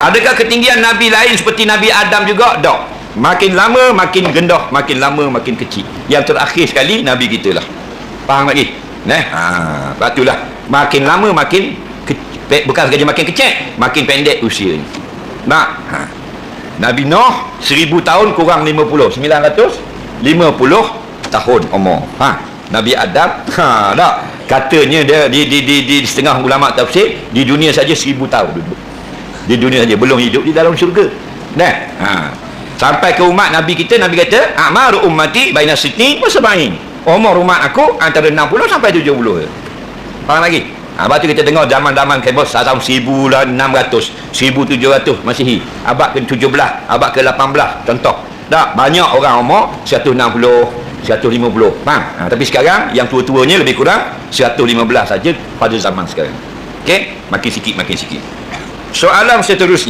Adakah ketinggian Nabi lain seperti Nabi Adam juga? Tak. Makin lama makin gendah, makin lama makin kecil. Yang terakhir sekali Nabi kita lah. Faham lagi? Nah, ha, batulah. Makin lama makin ke, pe, bukan saja makin kecil, makin pendek usianya. Nak? Ha. Nabi Nuh 1000 tahun kurang 50, 950 tahun umur. Ha. Nabi Adam, ha, tak. Katanya dia di, di, di, di, setengah ulama tafsir di dunia saja 1000 tahun duduk di dunia saja belum hidup di dalam syurga. Dah ha. sampai ke umat Nabi kita Nabi kata amaru ummati baina sitni wa sab'in. Umur umat aku antara 60 sampai 70 faham lagi? Ha, lepas tu kita dengar zaman-zaman kebos tahun 1600 1700 Masihi. Abad ke-17 abad ke-18 contoh. Tak banyak orang umur 160 150 faham? Ha, tapi sekarang yang tua-tuanya lebih kurang 115 saja pada zaman sekarang. Okey, makin sikit makin sikit. Soalan seterusnya